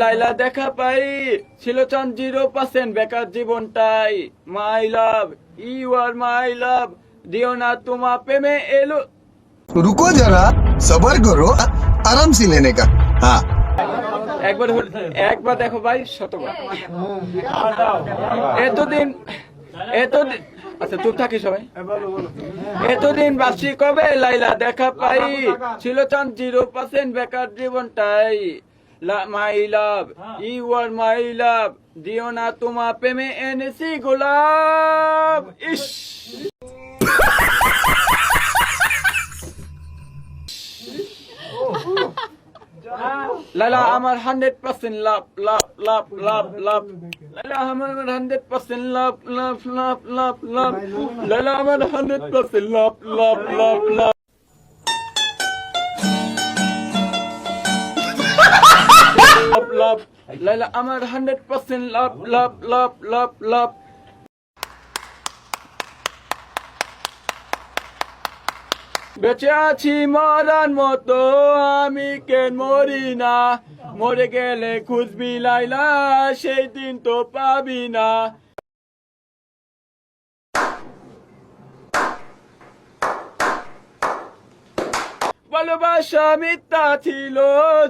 লাইলা দেখা পাই। ছিল চান জিরো পার্সেন্ট বেকার জীবনটাই। My love you are my love. দিও না তোমা প্রেমে এলো। রুকো যারা সবার করো আরাম সে লেনে কা হ্যাঁ। একবার একবার দেখো ভাই শতবার। এতদিন এতদিন আচ্ছা চুপ থাকি সবাই। এতদিন বাসি কবে লাইলা দেখা পাই? ছিল চান জিরো পার্সেন্ট বেকার জীবনটাই। My love you are my love দিও না তোমা প্রেমে এনেছি গোলাপ। ইস। লালা আমার হান্ড্রেড পার্সেন্ট লাভ লাভ লাভ লাভ লাভ। লালা আমার হান্ড্রেড পার্সেন্ট লাভ লাভ লাভ লাভ লাভ। লালা আমার হান্ড্রেড পার্সেন্ট লাভ লাভ লাভ লাভ লাভ। লাভ লালা আমার হান্ড্রেড পার্সেন্ট লাভ লাভ লাভ লাভ লাভ বেঁচে আছি মরার মতো, আমি কেন মরি না? মরে গেলে খুঁজবি লাইলা, সেই দিন তো পাবি না। ভালোবাসা মিথ্যা ছিল,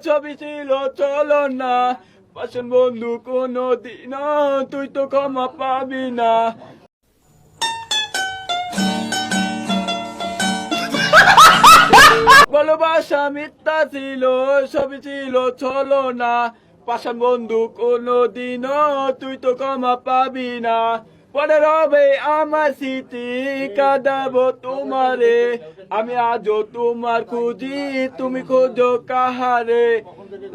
ছবি ছিল, চলো না। পাশন বন্ধু, কোনো দিন তুই তো ক্ষমা পাবি না। ভালোবাসা মিথ্যা ছিল, সবই ছিল চলো না পাশান বন্ধু, কোনো দিন তুই তো ক্ষমা পাবি না। পরে রবে আমার স্মৃতি কাঁদাবো তোমারে। আমি আজও তোমার খুঁজি তুমি খোঁজো কাহারে?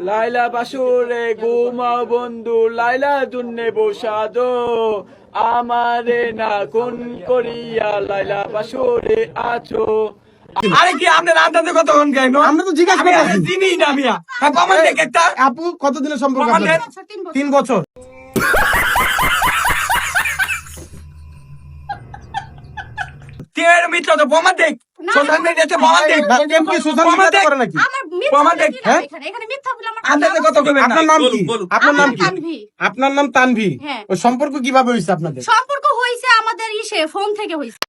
লাইলা বাসুরে ঘুমাও বন্ধু লাইলা জুন্নে বসাদো আমারে না কোন করিয়া লাইলা বাসুরে আছো। আরে কি আপনার আন্দাজে কতক্ষণ গাইনো আমরা তো জিজ্ঞাসা আমি চিনি না মিয়া হ্যাঁ দেখ একটা। আপু কতদিনের সম্পর্ক আপনাদের? দেন তিন বছর। তিনের মিত্র তো প্রমাণ দেখ। সোশ্যাল মিডিয়াতে প্রমাণ দেখ বা- কি সোশ্যাল মিডিয়াতে করে নাকি প্রমাণ দেখ, হ্যাঁ? এখানে? মিথ্যা বলে আমার আন্দাজে আপনার নাম কি আপনার নাম কি তানভি। আপনার নাম তানভি হ্যাঁ। ওই সম্পর্ক কীভাবে হয়েছে আপনাদের সম্পর্ক হয়েছে আমাদের ইসে ফোন থেকে হয়েছে